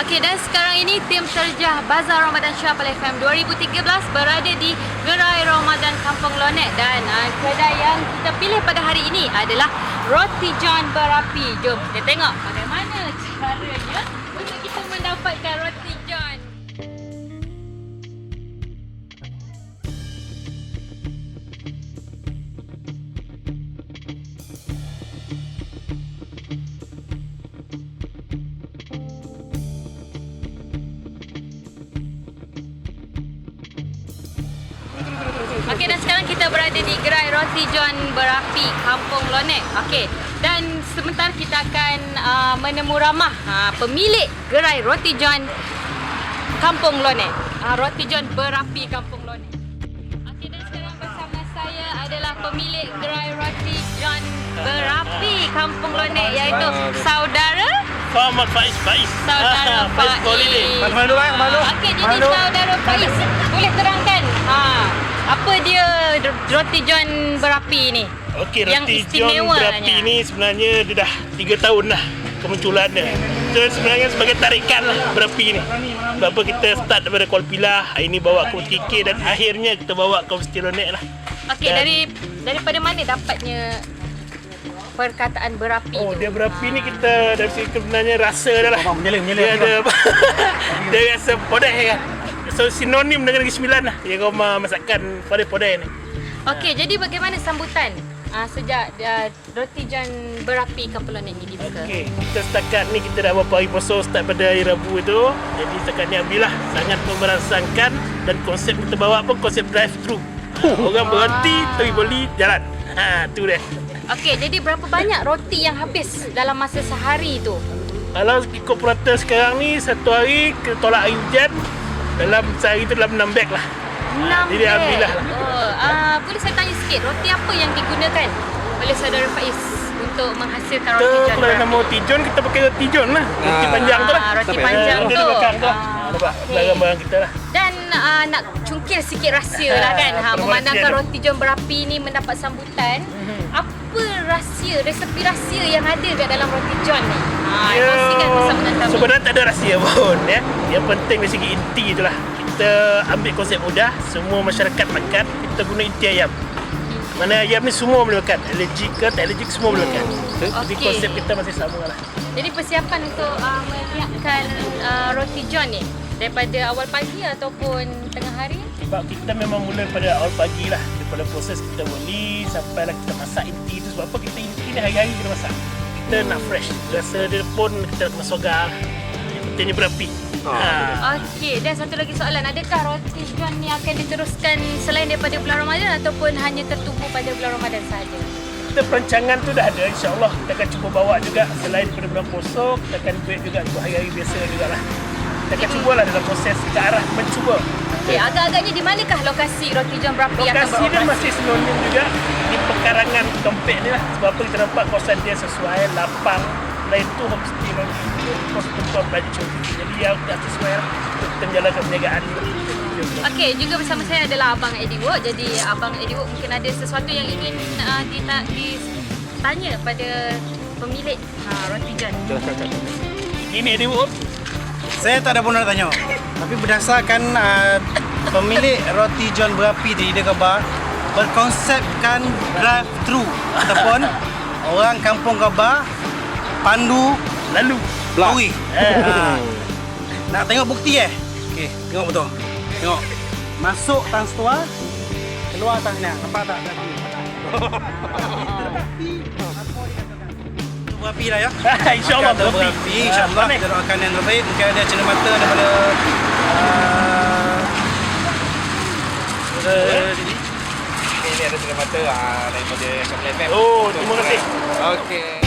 Okey dan sekarang ini tim terjah Bazar Ramadan Syapal FM 2013 berada di Gerai Ramadan Kampung Lonek dan uh, kedai yang kita pilih pada hari ini adalah Roti John Berapi. Jom kita tengok bagaimana caranya untuk kita mendapatkan Roti berada di Gerai Roti John Berapi Kampung Lonek. Okey. Dan sebentar kita akan uh, menemu ramah uh, pemilik Gerai Roti John Kampung Lonek. Uh, Roti John Berapi Kampung Lonek. Okey dan sekarang bersama saya adalah pemilik Gerai Roti John Berapi Kampung Lonek iaitu saudara Muhammad Faiz Faiz. saudara Faiz. Holiday. Mana dulu, eh? Mana dulu? Okey, jadi saudara Faiz boleh terangkan ha apa dia roti john berapi ni? Okey, Yang roti John. Berapi ni sebenarnya dia dah 3 tahun dah kemunculan dia. So sebenarnya sebagai tarikan lah berapi ni. Sebab apa kita start daripada Kuala Pilah, hari ni bawa ke KK dan akhirnya kita bawa ke Mesti lah. Okey, dari daripada mana dapatnya perkataan berapi Oh, tu? dia berapi ni kita dari segi sebenarnya rasa dah lah. Abang menyelih, menyelih. Dia ada dia rasa podeh kan. So sinonim dengan Negeri Sembilan lah. Yang rumah masakan podeh-podeh ni. Okey, jadi bagaimana sambutan uh, sejak uh, roti john berapi Kampung Lonek ni dibuka? Okey, kita setakat ni kita dah berapa hari poso start pada hari Rabu itu. Jadi setakat ni Alhamdulillah sangat memberangsangkan dan konsep kita bawa pun konsep drive thru. Orang berhenti tapi beli jalan. Ha, tu dia. Okey, jadi berapa banyak roti yang habis dalam masa sehari tu? Kalau ikut peraturan sekarang ni satu hari kita tolak air hujan dalam sehari tu dalam 6 beg lah. Enam jadi beg. Alhamdulillah lah. Oh, uh, boleh saya tanya sikit, roti apa yang digunakan oleh saudara Faiz untuk menghasilkan roti john kalau nama roti john kita pakai roti john lah. Roti Ah. panjang tu lah. Ah, roti panjang tu. Ah, Nampak barang-barang kita lah. Uh, nak cungkil sikit rahsia lah kan. Ha, memandangkan roti john berapi ni mendapat sambutan. Apa rahsia, resepi rahsia yang ada kat dalam roti john ni? Ha, Ya, kongsikan bersama dengan kami. sebenarnya tak ada rahsia pun ya. Yang penting dari segi inti itulah. Kita ambil konsep mudah, semua masyarakat makan, kita guna inti ayam. Mana ayam ni semua boleh makan. Allergic ke tak allergic semua boleh makan. Jadi Okey. konsep kita masih sama lah. Jadi persiapan untuk uh, menyiapkan uh, roti john ni daripada awal pagi ataupun tengah hari? Sebab kita memang mula pada awal pagi lah. Daripada proses kita beli sampailah kita masak inti tu. Sebab apa kita inti ni hari-hari kita masak. Kita nak fresh. Rasa dia pun kita nak kena sogar lah. Yang pentingnya berapi. Oh, ha. Okey, dan satu lagi soalan, adakah roti john ni akan diteruskan selain daripada bulan Ramadan ataupun hanya tertumpu pada bulan Ramadan sahaja? kita perancangan tu dah ada insyaAllah kita akan cuba bawa juga selain daripada bulan puasa kita akan buat juga untuk hari-hari biasa jugalah kita akan cubalah dalam proses ke arah mencuba Okey, agak-agaknya di manakah lokasi roti john berapi akan lokasi dia masih sinonim juga di pekarangan Tompek ni lah sebab apa kita nampak kawasan dia sesuai lapang lain tu homestay lagi itu kos tempat pelajar cuti jadi yang dah sesuai untuk menjalankan perniagaan juga Okey, juga bersama saya adalah Abang Eddie Wood. Jadi Abang Eddie Wood mungkin ada sesuatu yang ingin uh, dita- ditanya pada pemilik uh, roti john. ini dia Wud Saya tak ada pun nak tanya. Tapi berdasarkan uh, pemilik roti John Berapi di Ida Gabah berkonsepkan drive thru ataupun orang kampung Gabah pandu lalu lori. eh, Ha. Nak tengok bukti eh? Okey, tengok betul. Tengok. Masuk tang setua, keluar tang ni. Nampak tak? Berapi dah ya. insyaAllah Akan berapi. InsyaAllah Ah, kita doakan yang terbaik. Mungkin ada cerita mata daripada uh. Ini ada cerita mata ah, daripada Kapal FM. Oh, terima kasih. Okey.